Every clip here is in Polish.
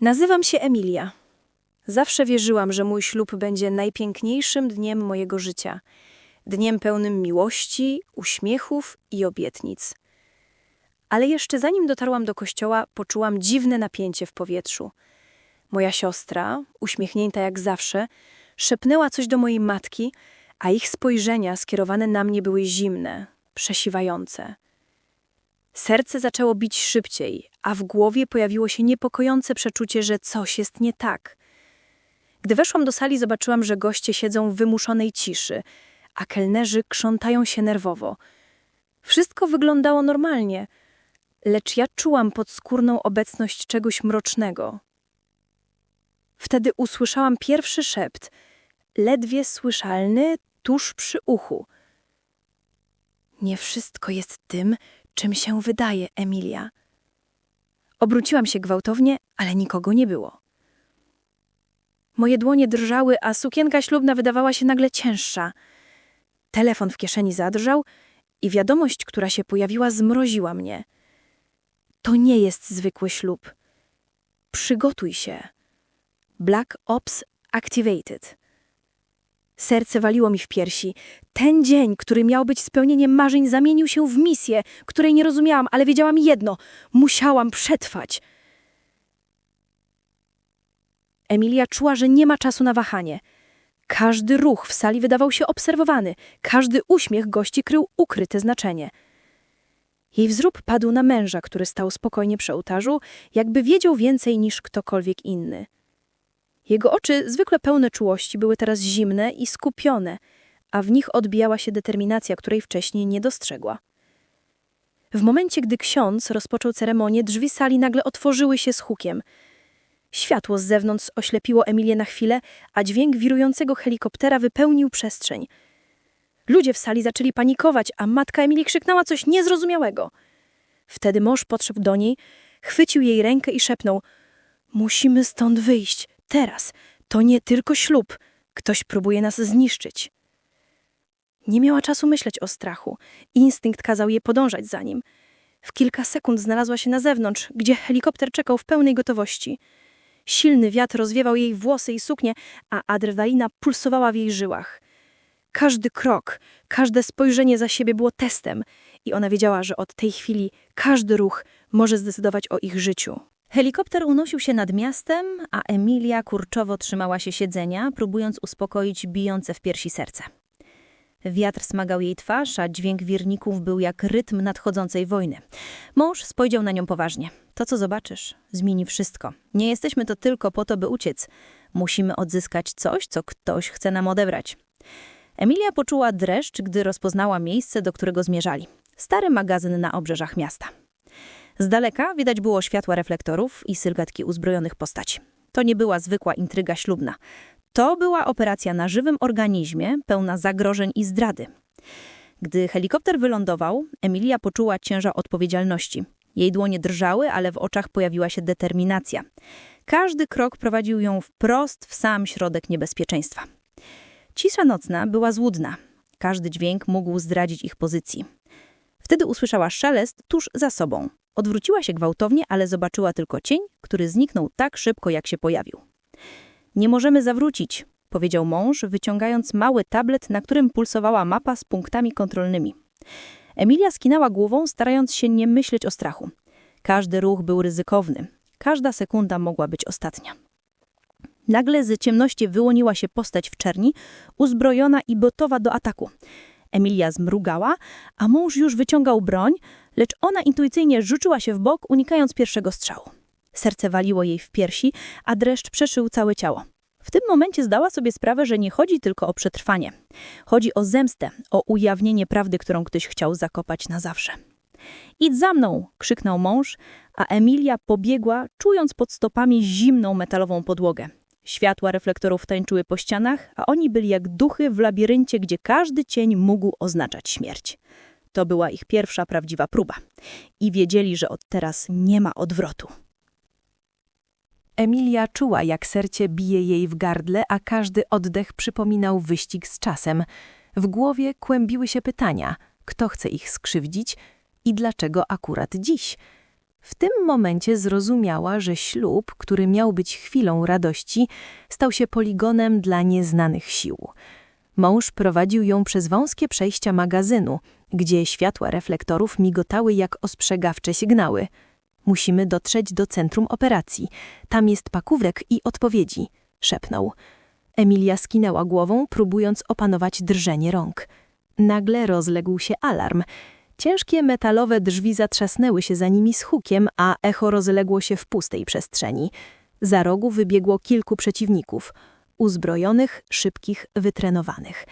Nazywam się Emilia. Zawsze wierzyłam, że mój ślub będzie najpiękniejszym dniem mojego życia. Dniem pełnym miłości, uśmiechów i obietnic. Ale jeszcze zanim dotarłam do kościoła, poczułam dziwne napięcie w powietrzu. Moja siostra, uśmiechnięta jak zawsze, szepnęła coś do mojej matki, a ich spojrzenia skierowane na mnie były zimne, przesiwające. Serce zaczęło bić szybciej, a w głowie pojawiło się niepokojące przeczucie, że coś jest nie tak. Gdy weszłam do sali, zobaczyłam, że goście siedzą w wymuszonej ciszy, a kelnerzy krzątają się nerwowo. Wszystko wyglądało normalnie, lecz ja czułam podskórną obecność czegoś mrocznego. Wtedy usłyszałam pierwszy szept, ledwie słyszalny, tuż przy uchu. Nie wszystko jest tym, czym się wydaje, Emilia. Obróciłam się gwałtownie, ale nikogo nie było. Moje dłonie drżały, a sukienka ślubna wydawała się nagle cięższa. Telefon w kieszeni zadrżał i wiadomość, która się pojawiła, zmroziła mnie. To nie jest zwykły ślub. Przygotuj się. Black Ops Activated. Serce waliło mi w piersi. Ten dzień, który miał być spełnieniem marzeń, zamienił się w misję, której nie rozumiałam, ale wiedziałam jedno: musiałam przetrwać. Emilia czuła, że nie ma czasu na wahanie. Każdy ruch w sali wydawał się obserwowany, każdy uśmiech gości krył ukryte znaczenie. Jej wzrób padł na męża, który stał spokojnie przy ołtarzu, jakby wiedział więcej niż ktokolwiek inny. Jego oczy, zwykle pełne czułości, były teraz zimne i skupione, a w nich odbijała się determinacja, której wcześniej nie dostrzegła. W momencie, gdy ksiądz rozpoczął ceremonię, drzwi sali nagle otworzyły się z hukiem. Światło z zewnątrz oślepiło Emilię na chwilę, a dźwięk wirującego helikoptera wypełnił przestrzeń. Ludzie w sali zaczęli panikować, a matka Emilii krzyknęła coś niezrozumiałego. Wtedy mąż podszedł do niej, chwycił jej rękę i szepnął: Musimy stąd wyjść. Teraz to nie tylko ślub. Ktoś próbuje nas zniszczyć. Nie miała czasu myśleć o strachu. Instynkt kazał jej podążać za nim. W kilka sekund znalazła się na zewnątrz, gdzie helikopter czekał w pełnej gotowości. Silny wiatr rozwiewał jej włosy i suknię, a adrenalina pulsowała w jej żyłach. Każdy krok, każde spojrzenie za siebie było testem i ona wiedziała, że od tej chwili każdy ruch może zdecydować o ich życiu. Helikopter unosił się nad miastem, a Emilia kurczowo trzymała się siedzenia, próbując uspokoić bijące w piersi serce. Wiatr smagał jej twarz, a dźwięk wirników był jak rytm nadchodzącej wojny. Mąż spojrzał na nią poważnie. To, co zobaczysz, zmieni wszystko. Nie jesteśmy to tylko po to, by uciec. Musimy odzyskać coś, co ktoś chce nam odebrać. Emilia poczuła dreszcz, gdy rozpoznała miejsce, do którego zmierzali. Stary magazyn na obrzeżach miasta. Z daleka widać było światła reflektorów i sylwetki uzbrojonych postaci. To nie była zwykła intryga ślubna. To była operacja na żywym organizmie, pełna zagrożeń i zdrady. Gdy helikopter wylądował, Emilia poczuła ciężar odpowiedzialności. Jej dłonie drżały, ale w oczach pojawiła się determinacja. Każdy krok prowadził ją wprost w sam środek niebezpieczeństwa. Cisza nocna była złudna. Każdy dźwięk mógł zdradzić ich pozycji. Wtedy usłyszała szelest tuż za sobą. Odwróciła się gwałtownie, ale zobaczyła tylko cień, który zniknął tak szybko, jak się pojawił. Nie możemy zawrócić, powiedział mąż, wyciągając mały tablet, na którym pulsowała mapa z punktami kontrolnymi. Emilia skinęła głową, starając się nie myśleć o strachu. Każdy ruch był ryzykowny. Każda sekunda mogła być ostatnia. Nagle z ciemności wyłoniła się postać w czerni, uzbrojona i gotowa do ataku. Emilia zmrugała, a mąż już wyciągał broń, lecz ona intuicyjnie rzuciła się w bok, unikając pierwszego strzału. Serce waliło jej w piersi, a dreszcz przeszył całe ciało. W tym momencie zdała sobie sprawę, że nie chodzi tylko o przetrwanie. Chodzi o zemstę, o ujawnienie prawdy, którą ktoś chciał zakopać na zawsze. Idź za mną! krzyknął mąż, a Emilia pobiegła, czując pod stopami zimną metalową podłogę. Światła reflektorów tańczyły po ścianach, a oni byli jak duchy w labiryncie, gdzie każdy cień mógł oznaczać śmierć. To była ich pierwsza prawdziwa próba. I wiedzieli, że od teraz nie ma odwrotu. Emilia czuła, jak serce bije jej w gardle, a każdy oddech przypominał wyścig z czasem. W głowie kłębiły się pytania, kto chce ich skrzywdzić i dlaczego akurat dziś. W tym momencie zrozumiała, że ślub, który miał być chwilą radości, stał się poligonem dla nieznanych sił. Mąż prowadził ją przez wąskie przejścia magazynu, gdzie światła reflektorów migotały jak ostrzegawcze sygnały. Musimy dotrzeć do centrum operacji. Tam jest pakówek i odpowiedzi, szepnął. Emilia skinęła głową, próbując opanować drżenie rąk. Nagle rozległ się alarm. Ciężkie metalowe drzwi zatrzasnęły się za nimi z hukiem, a echo rozległo się w pustej przestrzeni. Za rogu wybiegło kilku przeciwników. Uzbrojonych, szybkich, wytrenowanych.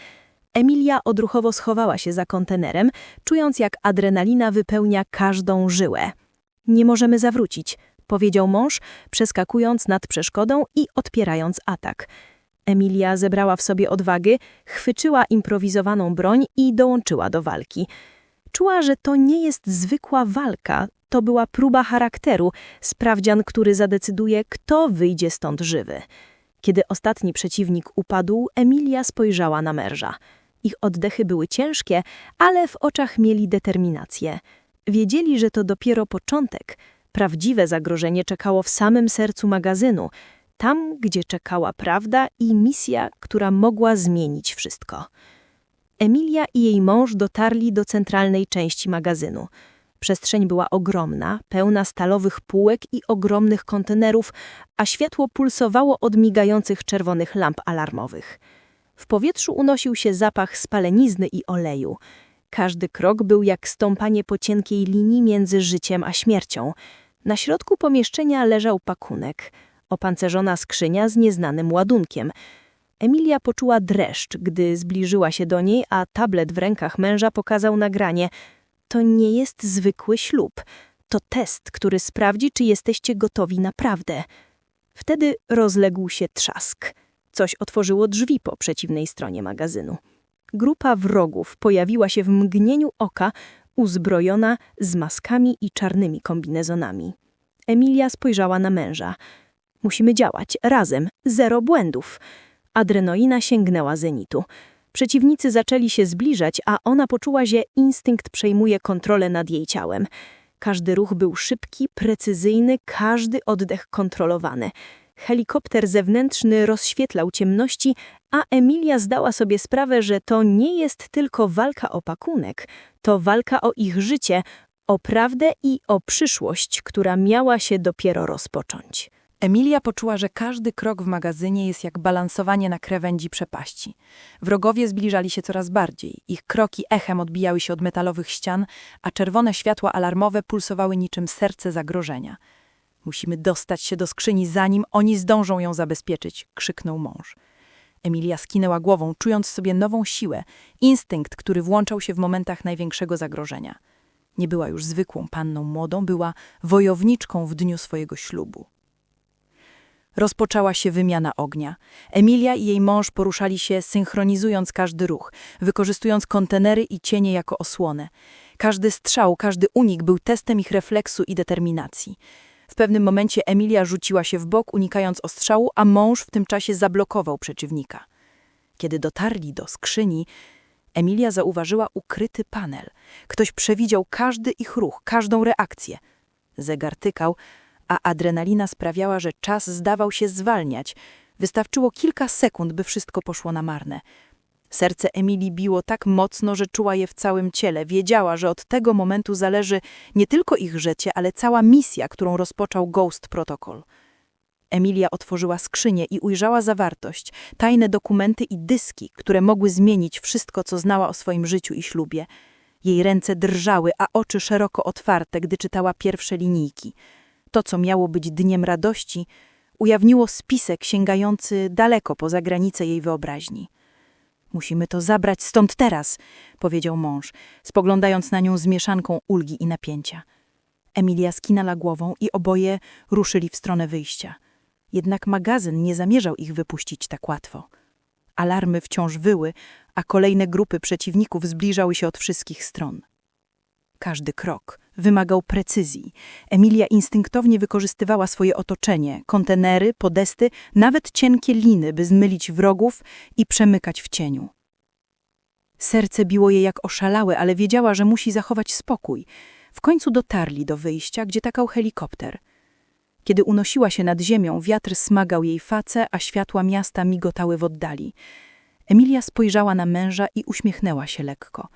Emilia odruchowo schowała się za kontenerem, czując jak adrenalina wypełnia każdą żyłę. Nie możemy zawrócić, powiedział mąż, przeskakując nad przeszkodą i odpierając atak. Emilia zebrała w sobie odwagę, chwyczyła improwizowaną broń i dołączyła do walki. Czuła, że to nie jest zwykła walka, to była próba charakteru, sprawdzian, który zadecyduje, kto wyjdzie stąd żywy. Kiedy ostatni przeciwnik upadł, Emilia spojrzała na męża. Ich oddechy były ciężkie, ale w oczach mieli determinację. Wiedzieli, że to dopiero początek. Prawdziwe zagrożenie czekało w samym sercu magazynu, tam, gdzie czekała prawda i misja, która mogła zmienić wszystko. Emilia i jej mąż dotarli do centralnej części magazynu. Przestrzeń była ogromna, pełna stalowych półek i ogromnych kontenerów, a światło pulsowało od migających czerwonych lamp alarmowych. W powietrzu unosił się zapach spalenizny i oleju. Każdy krok był jak stąpanie po cienkiej linii między życiem a śmiercią. Na środku pomieszczenia leżał pakunek, opancerzona skrzynia z nieznanym ładunkiem. Emilia poczuła dreszcz, gdy zbliżyła się do niej, a tablet w rękach męża pokazał nagranie. To nie jest zwykły ślub. To test, który sprawdzi, czy jesteście gotowi naprawdę. Wtedy rozległ się trzask. Coś otworzyło drzwi po przeciwnej stronie magazynu. Grupa wrogów pojawiła się w mgnieniu oka, uzbrojona z maskami i czarnymi kombinezonami. Emilia spojrzała na męża. Musimy działać, razem, zero błędów. Adrenalina sięgnęła zenitu. Przeciwnicy zaczęli się zbliżać, a ona poczuła, że instynkt przejmuje kontrolę nad jej ciałem. Każdy ruch był szybki, precyzyjny, każdy oddech kontrolowany. Helikopter zewnętrzny rozświetlał ciemności, a Emilia zdała sobie sprawę, że to nie jest tylko walka o pakunek, to walka o ich życie, o prawdę i o przyszłość, która miała się dopiero rozpocząć. Emilia poczuła, że każdy krok w magazynie jest jak balansowanie na krawędzi przepaści. Wrogowie zbliżali się coraz bardziej. Ich kroki echem odbijały się od metalowych ścian, a czerwone światła alarmowe pulsowały niczym serce zagrożenia. Musimy dostać się do skrzyni, zanim oni zdążą ją zabezpieczyć, krzyknął mąż. Emilia skinęła głową, czując sobie nową siłę, instynkt, który włączał się w momentach największego zagrożenia. Nie była już zwykłą panną młodą, była wojowniczką w dniu swojego ślubu. Rozpoczęła się wymiana ognia. Emilia i jej mąż poruszali się, synchronizując każdy ruch, wykorzystując kontenery i cienie jako osłonę. Każdy strzał, każdy unik był testem ich refleksu i determinacji. W pewnym momencie Emilia rzuciła się w bok, unikając ostrzału, a mąż w tym czasie zablokował przeciwnika. Kiedy dotarli do skrzyni, Emilia zauważyła ukryty panel. Ktoś przewidział każdy ich ruch, każdą reakcję. Zegar tykał, a adrenalina sprawiała, że czas zdawał się zwalniać. Wystarczyło kilka sekund, by wszystko poszło na marne. Serce Emilii biło tak mocno, że czuła je w całym ciele. Wiedziała, że od tego momentu zależy nie tylko ich życie, ale cała misja, którą rozpoczął Ghost Protocol. Emilia otworzyła skrzynię i ujrzała zawartość, tajne dokumenty i dyski, które mogły zmienić wszystko, co znała o swoim życiu i ślubie. Jej ręce drżały, a oczy szeroko otwarte, gdy czytała pierwsze linijki. To, co miało być dniem radości, ujawniło spisek sięgający daleko poza granice jej wyobraźni. Musimy to zabrać stąd teraz, powiedział mąż, spoglądając na nią z mieszanką ulgi i napięcia. Emilia skinęła głową i oboje ruszyli w stronę wyjścia. Jednak magazyn nie zamierzał ich wypuścić tak łatwo. Alarmy wciąż wyły, a kolejne grupy przeciwników zbliżały się od wszystkich stron. Każdy krok wymagał precyzji. Emilia instynktownie wykorzystywała swoje otoczenie, kontenery, podesty, nawet cienkie liny, by zmylić wrogów i przemykać w cieniu. Serce biło jej jak oszalałe, ale wiedziała, że musi zachować spokój. W końcu dotarli do wyjścia, gdzie takał helikopter. Kiedy unosiła się nad ziemią, wiatr smagał jej face, a światła miasta migotały w oddali. Emilia spojrzała na męża i uśmiechnęła się lekko.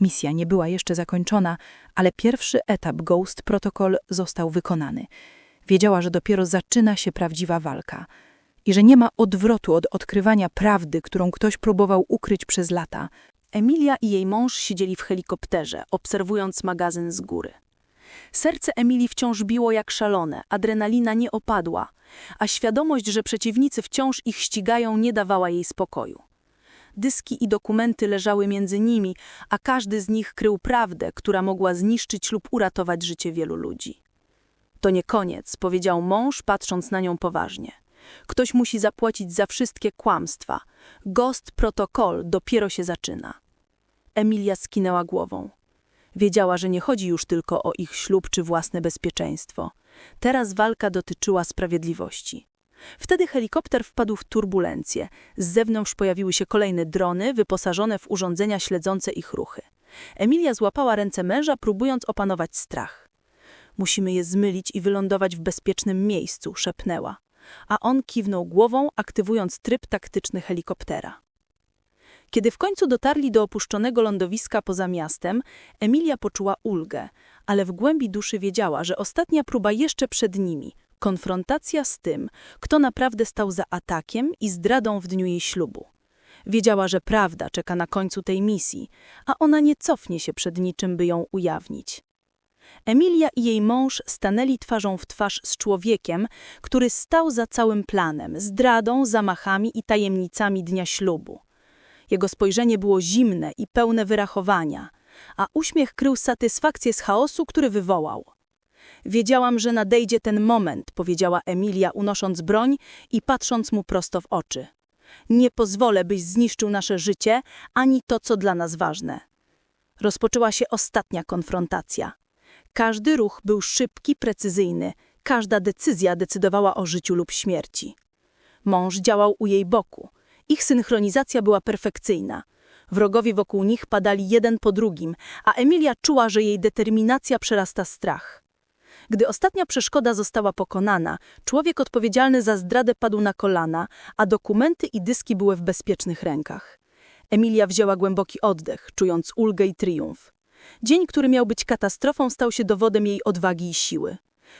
Misja nie była jeszcze zakończona, ale pierwszy etap Ghost Protocol został wykonany. Wiedziała, że dopiero zaczyna się prawdziwa walka i że nie ma odwrotu od odkrywania prawdy, którą ktoś próbował ukryć przez lata. Emilia i jej mąż siedzieli w helikopterze, obserwując magazyn z góry. Serce Emilii wciąż biło jak szalone, adrenalina nie opadła, a świadomość, że przeciwnicy wciąż ich ścigają, nie dawała jej spokoju. Dyski i dokumenty leżały między nimi, a każdy z nich krył prawdę, która mogła zniszczyć lub uratować życie wielu ludzi. To nie koniec, powiedział mąż, patrząc na nią poważnie. Ktoś musi zapłacić za wszystkie kłamstwa. Ghost Protocol dopiero się zaczyna. Emilia skinęła głową. Wiedziała, że nie chodzi już tylko o ich ślub czy własne bezpieczeństwo. Teraz walka dotyczyła sprawiedliwości. Wtedy helikopter wpadł w turbulencję. Z zewnątrz pojawiły się kolejne drony wyposażone w urządzenia śledzące ich ruchy. Emilia złapała ręce męża, próbując opanować strach. Musimy je zmylić i wylądować w bezpiecznym miejscu, szepnęła. A on kiwnął głową, aktywując tryb taktyczny helikoptera. Kiedy w końcu dotarli do opuszczonego lądowiska poza miastem, Emilia poczuła ulgę, ale w głębi duszy wiedziała, że ostatnia próba jeszcze przed nimi konfrontacja z tym, kto naprawdę stał za atakiem i zdradą w dniu jej ślubu. Wiedziała, że prawda czeka na końcu tej misji, a ona nie cofnie się przed niczym, by ją ujawnić. Emilia i jej mąż stanęli twarzą w twarz z człowiekiem, który stał za całym planem, zdradą, zamachami i tajemnicami dnia ślubu. Jego spojrzenie było zimne i pełne wyrachowania, a uśmiech krył satysfakcję z chaosu, który wywołał. Wiedziałam, że nadejdzie ten moment, powiedziała Emilia, unosząc broń i patrząc mu prosto w oczy. Nie pozwolę, byś zniszczył nasze życie, ani to, co dla nas ważne. Rozpoczęła się ostatnia konfrontacja. Każdy ruch był szybki, precyzyjny, każda decyzja decydowała o życiu lub śmierci. Mąż działał u jej boku. Ich synchronizacja była perfekcyjna. Wrogowie wokół nich padali jeden po drugim, a Emilia czuła, że jej determinacja przerasta strach. Gdy ostatnia przeszkoda została pokonana, człowiek odpowiedzialny za zdradę padł na kolana, a dokumenty i dyski były w bezpiecznych rękach. Emilia wzięła głęboki oddech, czując ulgę i triumf. Dzień, który miał być katastrofą, stał się dowodem jej odwagi i siły.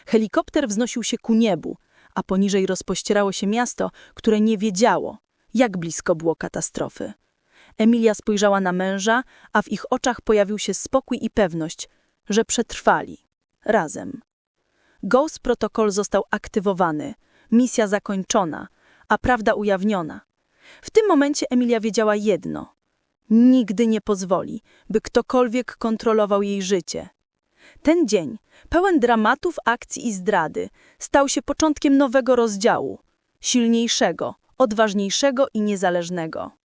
Helikopter wznosił się ku niebu, a poniżej rozpościerało się miasto, które nie wiedziało, jak blisko było katastrofy. Emilia spojrzała na męża, a w ich oczach pojawił się spokój i pewność, że przetrwali. Razem. Ghost Protocol został aktywowany, misja zakończona, a prawda ujawniona. W tym momencie Emilia wiedziała jedno. Nigdy nie pozwoli, by ktokolwiek kontrolował jej życie. Ten dzień, pełen dramatów, akcji i zdrady, stał się początkiem nowego rozdziału. Silniejszego, odważniejszego i niezależnego.